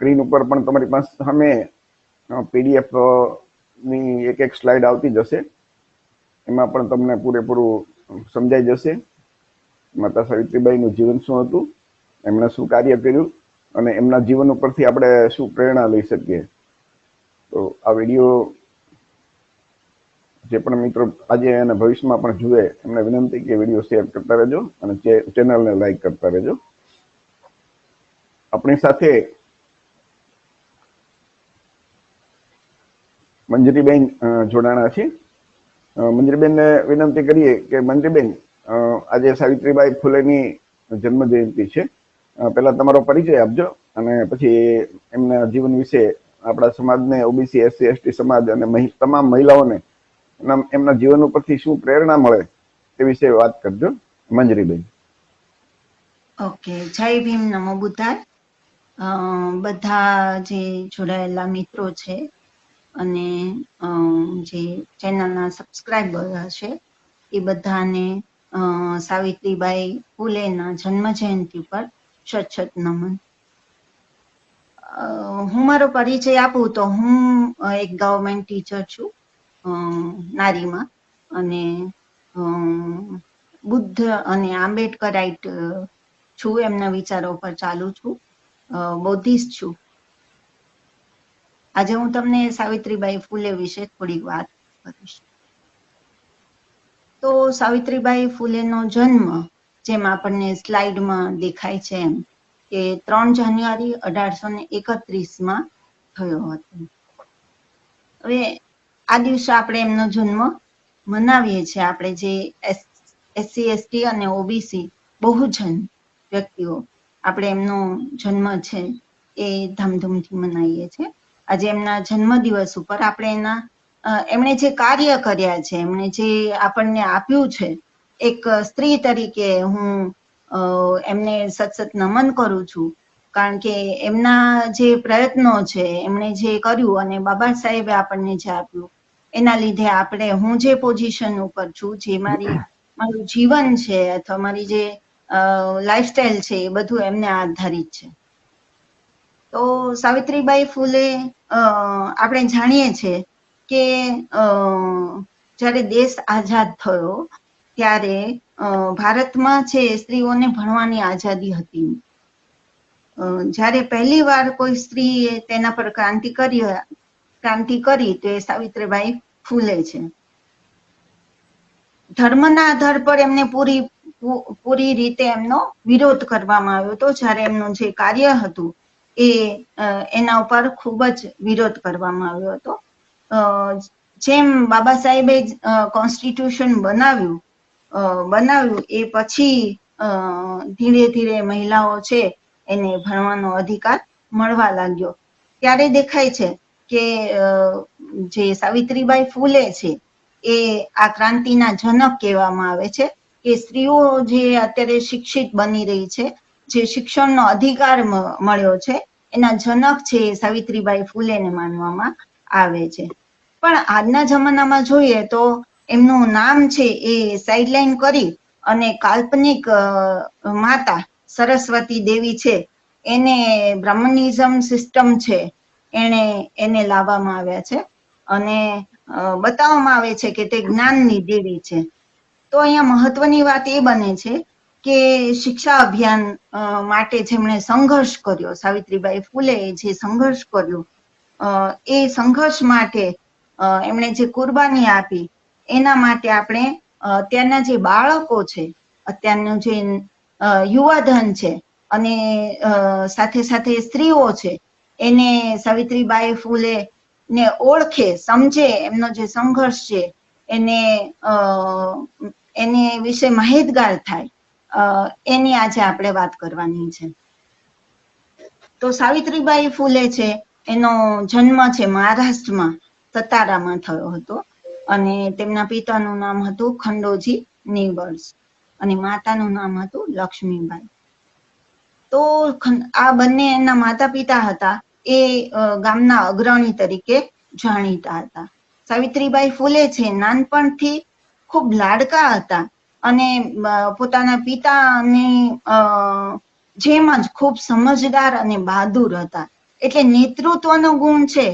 Screen ઉપર પણ તમારી પાસે સામે પીડીએફની એક એક સ્લાઇડ આવતી જશે. એમાં પણ તમને પૂરેપૂરું સમજાઈ જશે. માતા સાવિત્રીબાઈનું જીવન શું હતું, એમણે શું કાર્ય કર્યું અને એમના જીવન ઉપરથી આપણે શું પ્રેરણા લઈ શકીએ. તો આ વીડિયો જે પણ મિત્રો આજે અને ભવિષ્યમાં પણ જુએ, એમને વિનંતી કે વીડિયો શેર કરતા રહેજો અને ચેનલને લાઈક કરતા રહેજો. આપણી સાથે મંજરીબેન જોડાણા છે મંજરીબેનને વિનંતી કરીએ કે મંજરીબેન આજે સાવિત્રીબાઈ ફૂલેની જન્મ જયંતિ છે પહેલા તમારો પરિચય આપજો અને પછી એમના જીવન વિશે આપણા સમાજને, ઓબીસી, એસસી, એસટી સમાજ અને તમામ મહિલાઓને એમના જીવન ઉપરથી શું પ્રેરણા મળે તે વિશે વાત કરજો. મંજરીબેન. ઓકે. જય ભીમ નમો બુદ્ધાય. બધા જે જોડાયેલા મિત્રો છે અને જે ચેનલના સબસ્ક્રાઈબર હશે, એ બધાને સાવિત્રીબાઈ ફૂલેના જન્મ જયંતિ પર છત છત નમન. હું મારો પરિચય આપું તો હું એક ગવર્મેન્ટ ટીચર છું નારીમાં. અને બુદ્ધ અને આંબેડકરાઇટ છું, એમના વિચારો પર ચાલુ છું. બૌદ્ધિસ્ટ છું. આજે હું તમને સાવિત્રીબાઈ ફૂલે વિશે થોડીક વાત કરીશ. તો સાવિત્રીબાઈ ફૂલેનો જન્મ જેમ આપણને સ્લાઇડમાં દેખાય છે એમ કે ત્રણ જાન્યુઆરી અઢારસો ને એકત્રીસમાં થયો હતો. હવે આ દિવસે આપણે એમનો જન્મ મનાવીએ છીએ. આપણે જે એસસી, એસટી અને ઓબીસી બહુજન વ્યક્તિઓ આપણે એમનો જન્મ છે એ ધામધૂમથી મનાવીએ છીએ. આજે એમના જન્મ દિવસ ઉપર આપણે એના એમણે જે કાર્ય કર્યા છે, એમણે જે આપણને આપ્યું છે, એક સ્ત્રી તરીકે હું એમને સતસત નમન કરું છું. કારણ કે એમના જે પ્રયત્નો છે, એમણે જે કર્યું અને બાબા સાહેબે આપણને જે આપ્યું, એના લીધે આપણે હું જે પોઝિશન ઉપર છું, જે મારી, મારું જીવન છે, અથવા મારી જે લાઈફસ્ટાઈલ છે, એ બધું એમને આધારિત છે. તો સાવિત્રીબાઈ ફૂલે આપણે જાણીએ છીએ કે જ્યારે દેશ આઝાદ થયો, ત્યારે ભારતમાં છે સ્ત્રીઓને ભણવાની આઝાદી હતી. જ્યારે પહેલી વાર કોઈ સ્ત્રીએ તેના પર ક્રાંતિ કરી ક્રાંતિ કરી, તો એ સાવિત્રીબાઈ ફૂલે છે. ધર્મના આધાર પર એમને પૂરી પૂરી રીતે એમનો વિરોધ કરવામાં આવ્યો હતો. જ્યારે એમનું જે કાર્ય હતું એ એના ઉપર ખૂબ જ વિરોધ કરવામાં આવ્યો હતો. જેમ બાબા સાહેબે કોન્સ્ટિટ્યુશન બનાવ્યું બનાવ્યું એ પછી ધીરે ધીરે મહિલાઓ છે એને ભણવાનો અધિકાર મળવા લાગ્યો. ત્યારે દેખાય છે કે જે સાવિત્રીબાઈ ફૂલે છે એ આ ક્રાંતિના જનક કહેવામાં આવે છે કે સ્ત્રીઓ જે અત્યારે શિક્ષિત બની રહી છે જે શિક્ષણનો અધિકાર મળ્યો છે, એના જનક છે સાવિત્રીબાઈ ફૂલેને માનવામાં આવે છે. પણ આજના જમાનામાં જોઈએ તો એમનું નામ છે એ સાઇડલાઈન કરી અને કાલ્પનિક માતા સરસ્વતી દેવી છે. એને બ્રાહ્મણિઝમ સિસ્ટમ છે. એને એને લાવવામાં આવ્યા છે અને બતાવવામાં આવે છે કે તે જ્ઞાનની દેવી છે. તો અહીંયા મહત્વની વાત એ બને છે કે શિક્ષા અભિયાન માટે જેમણે સંઘર્ષ કર્યો, સાવિત્રીબાઈ ફૂલે જે સંઘર્ષ કર્યો એ સંઘર્ષ માટે એમણે જે કુરબાની આપી, એના માટે આપણે અત્યારના જે બાળકો છે, અત્યારનું જે યુવાધન છે, અને સાથે સાથે સ્ત્રીઓ છે, એને સાવિત્રીબાઈ ફૂલે ને ઓળખે, સમજે એમનો જે સંઘર્ષ છે, એને એને વિશે માહિતગાર થાય. એની આજે આપણે વાત કરવાની છે. તો સાવિત્રીબાઈ ફૂલે છે, એનો જન્મ છે મહારાષ્ટ્રમાં સતારામાં થયો હતો. અને તેમના પિતાનું નામ હતું ખંડોજી નિવર્સ. અને માતાનું નામ હતું લક્ષ્મીબાઈ. તો આ બંને એના માતા પિતા હતા, એ ગામના અગ્રણી તરીકે જાણીતા હતા. સાવિત્રીબાઈ ફૂલે છે, નાનપણથી ખૂબ લાડકા હતા. અને પોતાના પિતાની જેમ જ ખૂબ સમજદાર અને બહાદુર હતા. એટલે નેતૃત્વનો ગુણ છે,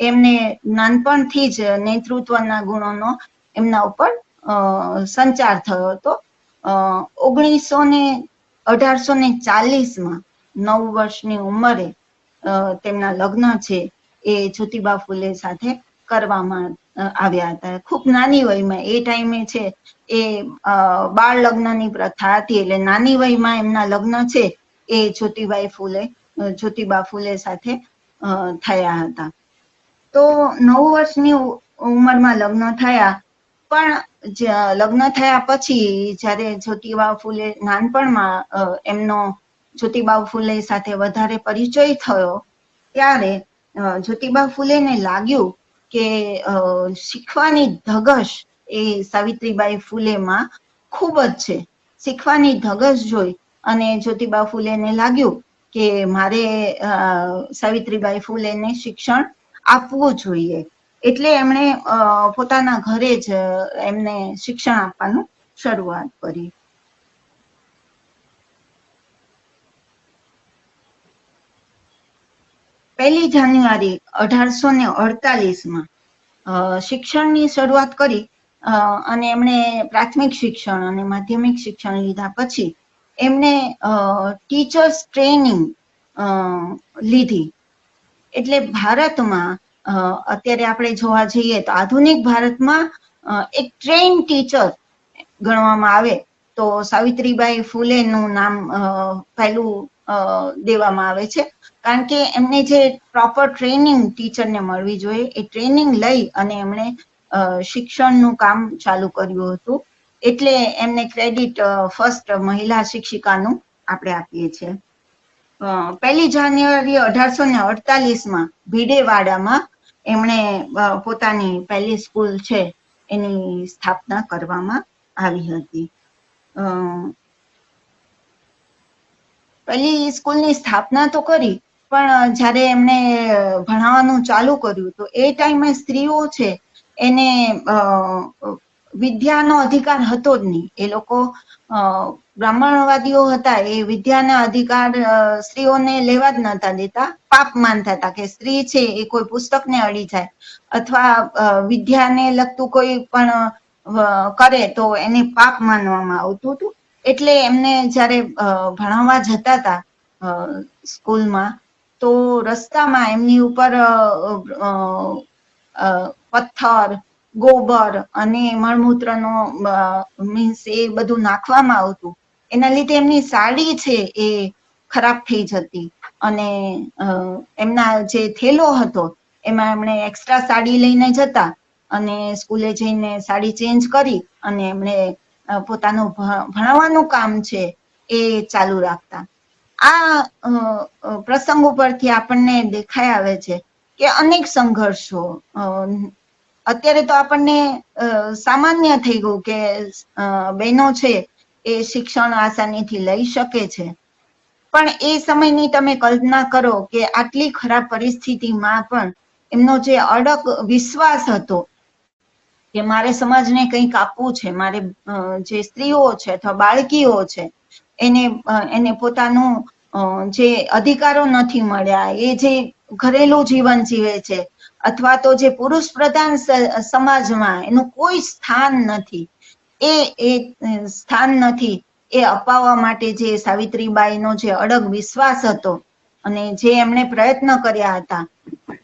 એમને નાનપણથી જ નેતૃત્વના ગુણોનો એમના ઉપર સંચાર થયો હતો. ઓગણીસો ને, અઢારસો ને ચાલીસમાં નવ વર્ષની ઉંમરે તેમના લગ્ન છે, એ જ્યોતિબા ફૂલે સાથે કરવામાં આવ્યા હતા. ખૂબ નાની વયમાં, એ ટાઈમે છે, એ બાળ લગ્નની પ્રથા હતી. એટલે નાની વયમાં એમના લગ્ન છે, એ જ્યોતિબાઈ ફૂલે જ્યોતિબા ફૂલે સાથે થયા હતા. તો નવ વર્ષની ઉંમરમાં લગ્ન થયા. પણ લગ્ન થયા પછી જ્યારે જ્યોતિબા ફૂલે નાનપણમાં એમનો જ્યોતિબા ફૂલે સાથે વધારે પરિચય થયો, ત્યારે જ્યોતિબા ફૂલેને લાગ્યું કે શીખવાની ધગશ એ સાવિત્રીબાઈ ફૂલેમાં ખૂબ જ છે. શીખવાની ધગશ જોઈ અને જ્યોતિબા ફૂલેને લાગ્યું કે મારે સાવિત્રીબાઈ ફૂલેને શિક્ષણ આપવું જોઈએ. એટલે એમણે પોતાના ઘરે જ એમને શિક્ષણ આપવાનું શરૂઆત કરી. પહેલી જાન્યુઆરી અઢારસો ને અડતાલીસમાં શિક્ષણની શરૂઆત કરી અને એમણે પ્રાથમિક શિક્ષણ અને માધ્યમિક શિક્ષણ લીધા પછી એમણે ટીચર્સ ટ્રેનિંગ લીધી. એટલે ભારતમાં અત્યારે આપણે જોવા જઈએ તો આધુનિક ભારતમાં એક ટ્રેન ટીચર ગણવામાં આવે તો સાવિત્રીબાઈ ફૂલેનું નામ પહેલું દેવામાં આવે છે. કારણ કે એમને જે પ્રોપર ટ્રેનિંગ ટીચરને મળવી જોઈએ, એ ટ્રેનિંગ લઈ અને એમણે શિક્ષણનું કામ ચાલુ કર્યું હતું. એટલે એમને ક્રેડિટ ફર્સ્ટ મહિલા શિક્ષિકાનું આપણે આપીએ છીએ. પહેલી જાન્યુઆરી અઢારસો ને અડતાલીસમાં ભીડેવાડામાં એમણે પોતાની પહેલી સ્કૂલ છે એની સ્થાપના કરવામાં આવી હતી. પહેલી સ્કૂલની સ્થાપના તો કરી પણ જ્યારે એમણે ભણાવવાનું ચાલુ કર્યું, તો એ ટાઈમે સ્ત્રીઓ છે, એને વિદ્યાનો અધિકાર હતો જ નહીં. એ લોકો બ્રાહ્મણવાદીઓ હતા, એ વિદ્યાના અધિકાર સ્ત્રીઓને લેવા જ નતા દેતા. પાપ માનતા હતા કે સ્ત્રી છે, એ કોઈ પુસ્તકને અડી જાય અથવા વિદ્યાને લગતું કોઈ પણ કરે તો એને પાપ માનવામાં આવતું હતું. એટલે એમને જ્યારે ભણાવવા જતા હતા સ્કૂલમાં તો રસ્તામાં એમની ઉપર પથ્થર, ગોબર અને મળમૂત્રનો મીન્સ એ બધું નાખવામાં આવતું. એના લીધે એમની સાડી છે એ ખરાબ થઈ જતી. અને એમના જે થેલો હતો, એમાં એમણે એક્સ્ટ્રા સાડી લઈને જતા અને સ્કૂલે જઈને સાડી ચેન્જ કરી અને એમણે પોતાનું ભણાવવાનું કામ છે એ ચાલુ રાખતા. આ પ્રસંગ ઉપરથી આપણને દેખાઈ આવે છે કે અનેક સંઘર્ષો અત્યારે તો આપણને સામાન્ય થઈ ગયું કે બહેનો છે એ શિક્ષણ આસાનીથી લઈ શકે છે. પણ એ સમયની તમે કલ્પના કરો કે આટલી ખરાબ પરિસ્થિતિમાં પણ એમનો જે અડગ વિશ્વાસ હતો કે મારે સમાજને કંઈક આપવું છે, મારે જે સ્ત્રીઓ છે અથવા બાળકીઓ છે, એને એને પોતાનું જે અધિકારો નથી મળ્યા, એ જે ઘરેલું જીવન જીવે છે, અથવા તો જે પુરુષ પ્રધાન સમાજમાં એનું કોઈ સ્થાન નથી, એ એ સ્થાન નથી, એ અપાવવા માટે જે સાવિત્રીબાઈનો જે અડગ વિશ્વાસ હતો અને જે એમણે પ્રયત્ન કર્યા હતા,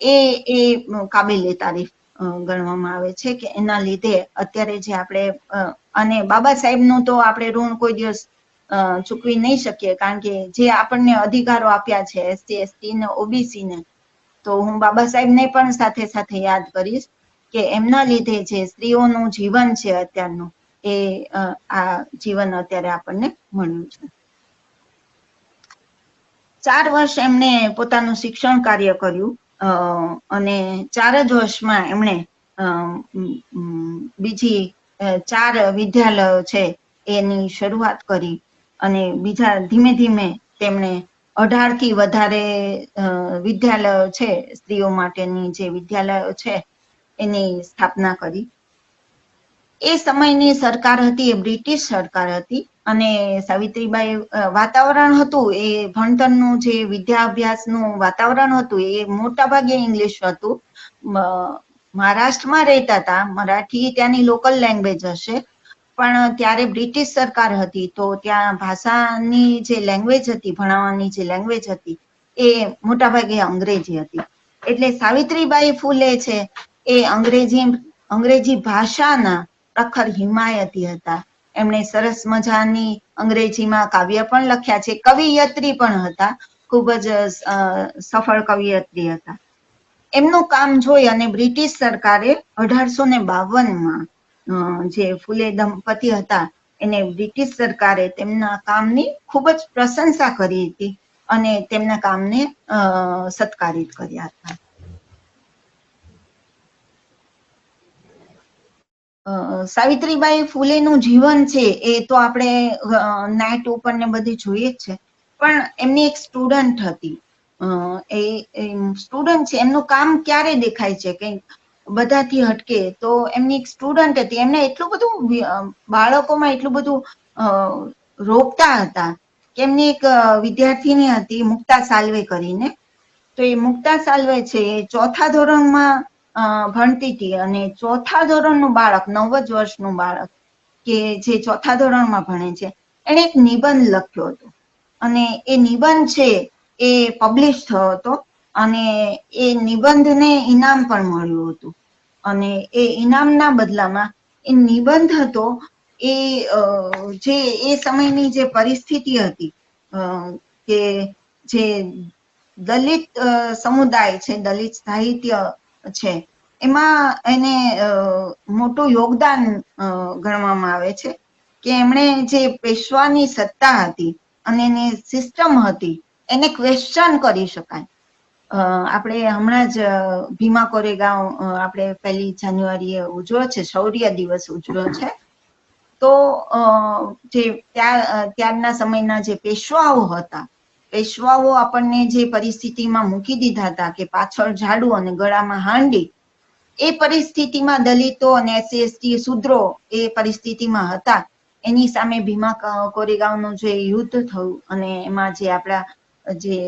એ એ કાબિલે તારીફ ગણવામાં આવે છે કે એના લીધે અત્યારે જે આપણે અને બાબા સાહેબનું તો આપણે ઋણ કોઈ દિવસ ચૂકવી નહીં શકીએ કારણ કે જે આપણને અધિકારો આપ્યા છે, એસસી, એસટી ને ઓબીસી ને, તો હું બાબા સાહેબને પણ સાથે સાથે યાદ કરીશ કે એમના લીધે જે સ્ત્રીઓનું જીવન છે અત્યારનું, એ આ જીવન અત્યારે આપણને મળ્યું છે. ચાર વર્ષ એમણે પોતાનું શિક્ષણ કાર્ય કર્યું અને ચાર જ વર્ષમાં એમણે બીજી ચાર વિદ્યાલયો છે એની શરૂઆત કરી. અને બીજા ધીમે ધીમે તેમણે અઢારથી વધારે વિદ્યાલયો છે, સ્ત્રીઓ માટેની જે વિદ્યાલયો છે, એની સ્થાપના કરી. એ સમયની સરકાર હતી, એ બ્રિટિશ સરકાર હતી અને સાવિત્રીબાઈ વાતાવરણ હતું, એ ભણતરનું જે વિદ્યા અભ્યાસનું વાતાવરણ હતું, એ મોટા ભાગે ઇંગ્લિશ હતું. મહારાષ્ટ્રમાં રહેતા હતા, મરાઠી ત્યાંની લોકલ લેંગ્વેજ હશે. પણ ત્યારે બ્રિટિશ સરકાર હતી, તો ત્યાં ભાષાની જે લેંગ્વેજ હતી, ભણાવવાની જે લેંગ્વેજ હતી, એ મોટાભાગે અંગ્રેજી હતી. એટલે સાવિત્રીબાઈ ફૂલે છે, એ અંગ્રેજી અંગ્રેજી ભાષાના પ્રખર હિમાયતી હતા. એમણે સરસ મજાની અંગ્રેજીમાં કાવ્ય પણ લખ્યા છે, કવિયત્રી પણ હતા, ખૂબ જ સફળ કવિયત્રી હતા. એમનું કામ જોઈ અને બ્રિટિશ સરકારે અઢારસો ને બાવનમાં જે ફુલે દંપતી હતા, એને બ્રિટિશ સરકારે તેમના કામની ખૂબ જ પ્રશંસા કરી હતી અને તેમના કામને સત્કારિત કર્યા હતા. સાવિત્રીબાઈ ફૂલેનું જીવન છે એ તો આપણે નાઇટ ઉપર ને બધી જોઈએ જ છે. પણ એમની એક સ્ટુડન્ટ હતી. એ સ્ટુડન્ટ છે, એમનું કામ ક્યારે દેખાય છે? કે બધાથી હટકે, તો એમની એક સ્ટુડન્ટ હતી. એમને એટલું બધું બાળકોમાં એટલું બધું રોકતા હતા કે એમની એક વિદ્યાર્થીની હતી મુક્તા સાલ્વે કરીને. તો એ મુક્તા સાલ્વે છે એ ચોથા ધોરણમાં ભણતી હતી અને ચોથા ધોરણનું બાળક, નવ જ વર્ષનું બાળક કે જે ચોથા ધોરણમાં ભણે છે, એણે એક નિબંધ લખ્યો હતો. અને એ નિબંધ છે એ પબ્લિશ થયો હતો અને એ નિબંધને ઇનામ પણ મળ્યું હતું. અને એ ઇનામના બદલામાં એ નિબંધ હતો, એ જે, એ સમયની જે પરિસ્થિતિ હતી કે જે દલિત સમુદાય છે, દલિત સાહિત્ય છે, એમાં એને મોટું યોગદાન ગણવામાં આવે છે, કે એમણે જે પેશવાની સત્તા હતી અને એની સિસ્ટમ હતી, એને ક્વેશ્ચન કરી શકાય. આપણે હમણાં જ ભીમા કોરેગાંવ આપણે પહેલી જાન્યુઆરીએ ઉજવ્યો છે, શૌર્ય દિવસ ઉજવ્યો છે. તો જે ત્યાં ત્યારના સમયના જે પેશવાઓ હતા, પેશવાઓ આપણને જે પરિસ્થિતિમાં મૂકી દીધા હતા કે પાછળ ઝાડુ અને ગળામાં હાંડી, એ પરિસ્થિતિમાં દલિતો અને એસસી, એસટી શુદ્રો એ પરિસ્થિતિમાં હતા. એની સામે ભીમા કોરેગાંવનું જે યુદ્ધ થયું અને એમાં જે આપણા જે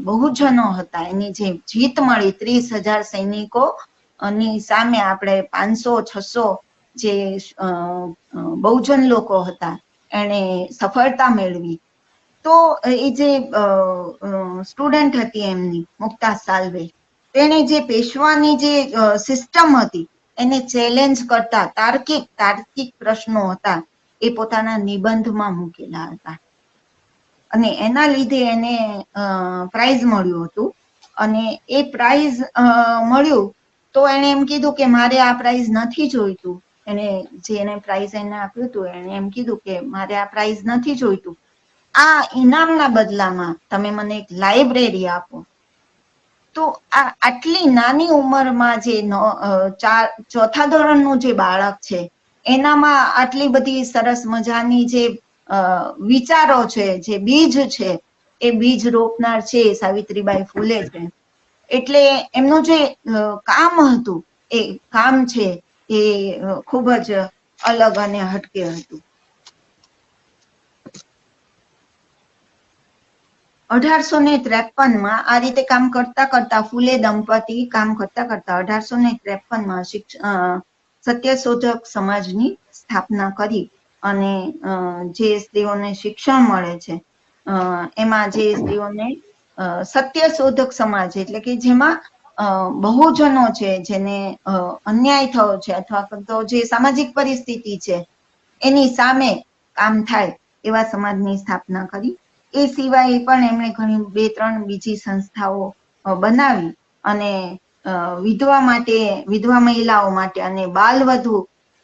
બહુજનો હતા, એની જે જીત મળી ત્રીસ હજાર સૈનિકો ની સામે આપણે પાંચસો, છસો જે બહુજન લોકો હતા એને સફળતા મેળવી. તો એ જે સ્ટુડન્ટ હતી એમની મુક્તા સાલ્વે, તેને જે પેશવાની જે સિસ્ટમ હતી, એને ચેલેન્જ કરતા તાર્કિક તાર્કિક પ્રશ્નો હતા, એ પોતાના નિબંધમાં મૂકેલા હતા. અને એના લીધે એને પ્રાઇઝ મળ્યું હતું. અને એ પ્રાઇઝ મળ્યું તો એને એમ કીધું કે મારે આ પ્રાઇઝ નથી જોઈતું. એને જે એને પ્રાઇઝ એને આપ્યું હતું એને એમ કીધું કે મારે આ પ્રાઇઝ નથી જોઈતું. આ ઇનામના બદલામાં તમે મને એક લાઇબ્રેરી આપો. તો આ આટલી નાની ઉંમરમાં જે ચાર, ચોથા ધોરણનું જે બાળક છે, એનામાં આટલી બધી સરસ મજાની જે વિચારો છે, જે બીજ છે, એ બીજ રોપનાર છે, સાવિત્રીબાઈ ફૂલે છે. એટલે એમનું જે કામ હતું, એ કામ છે, એ ખૂબ જ અલગ અને હટકે હતું. અઢારસો ને ત્રેપનમાં આ રીતે કામ કરતા કરતા ફૂલે દંપતી કામ કરતા કરતા અઢારસો ને ત્રેપનમાં સત્યશોધક સમાજની સ્થાપના કરી. અને જે સ્ત્રીઓને શિક્ષણ મળે છે એમાં જે સ્ત્રીઓને સત્ય શોધક સમાજ એટલે કે જેમાં બહુજનો છે જેને અન્યાય થયો છે અથવા તો જે સામાજિક પરિસ્થિતિ છે એની સામે કામ થાય એવા સમાજની સ્થાપના કરી. એ સિવાય પણ એમણે ઘણી બે ત્રણ બીજી સંસ્થાઓ બનાવી અને વિધવા માટે વિધવા મહિલાઓ માટે અને બાલ વધુ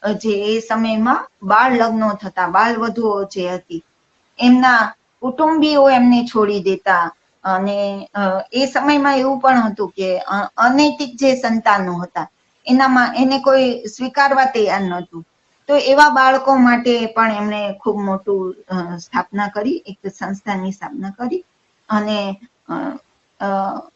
જે એ સમયમાં બાળ લગ્નો થતા, બાળ વધુઓ જે હતી, એમના કુટુંબીઓ એમને છોડી દેતા અને એ સમયમાં એવું પણ હતું કે અનૈતિક જે સંતાનો હતા, એનામાં એને કોઈ સ્વીકારવા તૈયાર નહોતું. તો એવા બાળકો માટે પણ એમણે ખૂબ મોટું સ્થાપના કરી, એક સંસ્થાની સ્થાપના કરી અને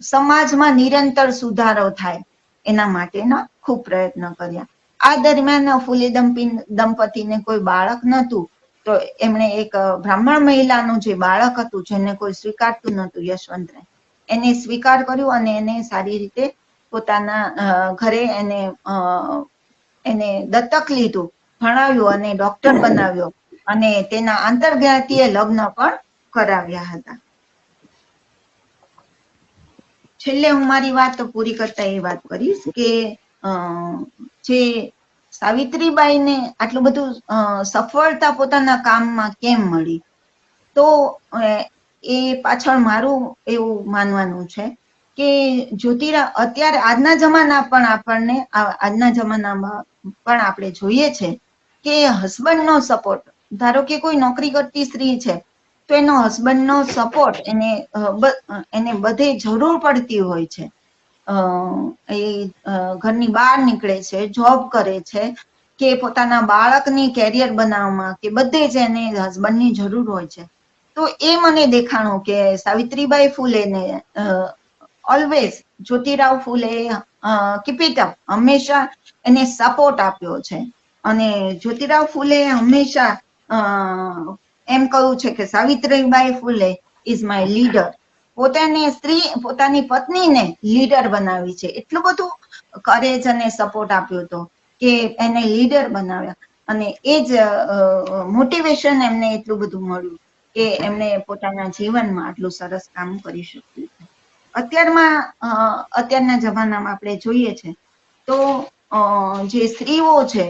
સમાજમાં નિરંતર સુધારો થાય એના માટેના ખૂબ પ્રયત્ન કર્યા. આ દરમિયાન ફૂલે દંપી દંપતીને કોઈ બાળક નહોતું. તો એમણે એક બ્રાહ્મણ મહિલાનું જે બાળક હતું, જેને કોઈ સ્વીકારતું નહોતું યશવંતને, એને સ્વીકાર કર્યું અને એને સારી રીતે પોતાના ઘરે એને એને દત્તક લીધું, ભણાવ્યું અને ડોક્ટર બનાવ્યો અને તેના આંતરજ્ઞાતીય લગ્ન પણ કરાવ્યા હતા. છેલ્લે હું મારી વાત પૂરી કરતા એ વાત કરીશ કે જે સાવિત્રીબાઈને આટલું બધું સફળતા પોતાના કામમાં કેમ મળી? તો એ પાછળ મારું એવું માનવાનું છે કે જ્યોતિરા અત્યારે આજના જમાના પણ આપણને આજના જમાનામાં પણ આપણે જોઈએ છે કે હસબન્ડનો સપોર્ટ, ધારો કે કોઈ નોકરી કરતી સ્ત્રી છે, તો એનો હસબન્ડનો સપોર્ટ એને એને બધે જરૂર પડતી હોય છે. એ ઘરની બહાર નીકળે છે જોબ કરે છે, કે પોતાના બાળકની કેરિયર બનાવવામાં, કે બધે જ એને હસબન્ડની જરૂર હોય છે. તો એ મને દેખાણું કે Savitribai ફૂલેને always Jyotirao Phule keep it હંમેશા એને સપોર્ટ આપ્યો છે. અને જ્યોતિરાવ ફૂલે હંમેશા એમ કહ્યું છે કે સાવિત્રીબાઈ ફૂલે ઇઝ માય લીડર પોતાની સ્ત્રી, પોતાની પત્નીને લીડર બનાવી છે. એટલું બધું કરેજ અને સપોર્ટ આપ્યો હતો કે એને લીડર બનાવ્યા. અને એ જ મોટિવેશન એમને એટલું બધું મળ્યું કે એમને પોતાના જીવનમાં આટલું સરસ કામ કરી શક્યું અત્યારમાં અત્યારના જમાનામાં આપણે જોઈએ છે તો જે સ્ત્રીઓ છે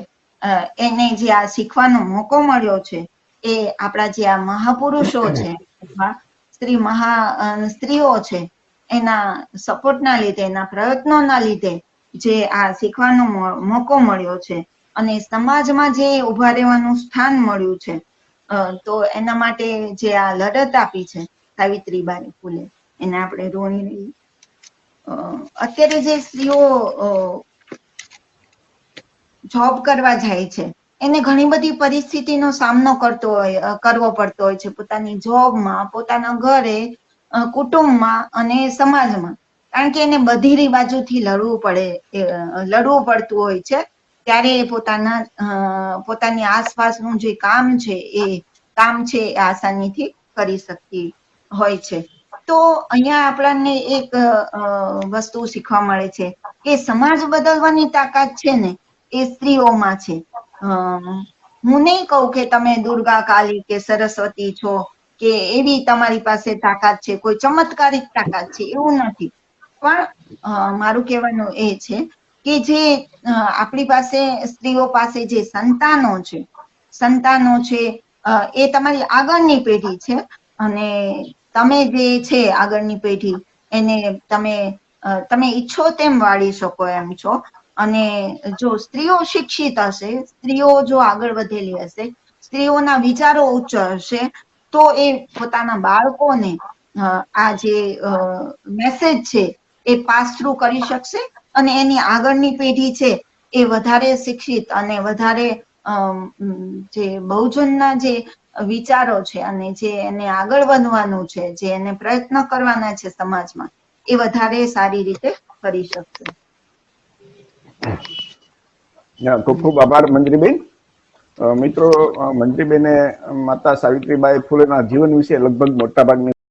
એને જે આ શીખવાનો મોકો મળ્યો છે એ આપણા જે આ મહાપુરુષો છે સ્ત્રી મહા સ્ત્રીઓ છે, એના સપોર્ટના લીધે, એના પ્રયત્નોના લીધે જે આ શીખવાનો મોકો મળ્યો છે. અને સમાજમાં જે ઊભા રહેવાનું સ્થાન મળ્યું છે તો એના માટે જે આ લડત આપી છે, સાવિત્રીબાઈ ફૂલે, એને આપણે રોણી અત્યારે જે સ્ત્રીઓ જોબ કરવા જાય છે એને ઘણી બધી પરિસ્થિતિનો સામનો કરતો હોય કરવો પડતો હોય છે પોતાની જોબમાં, પોતાના ઘરે કુટુંબમાં અને સમાજમાં. કારણ કે એને બધી રિવાજોથી લડવું પડે લડવું પડતું હોય છે. ત્યારે એ પોતાના પોતાની આસપાસનું જે કામ છે, એ કામ છે એ આસાનીથી કરી શકતી હોય છે. તો અહીંયા આપણને એક વસ્તુ શીખવા મળે છે કે સમાજ બદલવાની તાકાત છે ને એ સ્ત્રીઓમાં છે. હું નહીં કહું કે તમે દુર્ગા, કાલી કે સરસ્વતી છો કે એવી તમારી પાસે તાકાત છે, કોઈ ચમત્કારિક તાકાત છે, એવું નથી. પણ મારું કહેવાનું એ છે કે જે આપણી પાસે સ્ત્રીઓ પાસે જે સંતાનો છે સંતાનો છે એ તમારી આગળની પેઢી છે અને તમે જે છે આગળની પેઢી એને તમે તમે ઈચ્છો તેમ વાળી શકો એમ છો. અને જો સ્ત્રીઓ શિક્ષિત હશે, સ્ત્રીઓ જો આગળ વધેલી હશે, સ્ત્રીઓના વિચારો ઉચ્ચ હશે, તો એ પોતાના બાળકોને આ જે મેસેજ છે, એ પાસ થ્રુ કરી શકશે અને એની આગળની પેઢી છે, એ વધારે શિક્ષિત અને વધારે જે બહુજનના જે વિચારો છે અને જે એને આગળ વધવાનું છે, જે એને પ્રયત્ન કરવાના છે સમાજમાં, એ વધારે સારી રીતે કરી શકશે. ખૂબ ખૂબ આભાર મંજરીબેન મિત્રો મંજરીબેને માતા સાવિત્રીબાઈ ફૂલેના જીવન વિશે લગભગ મોટા ભાગની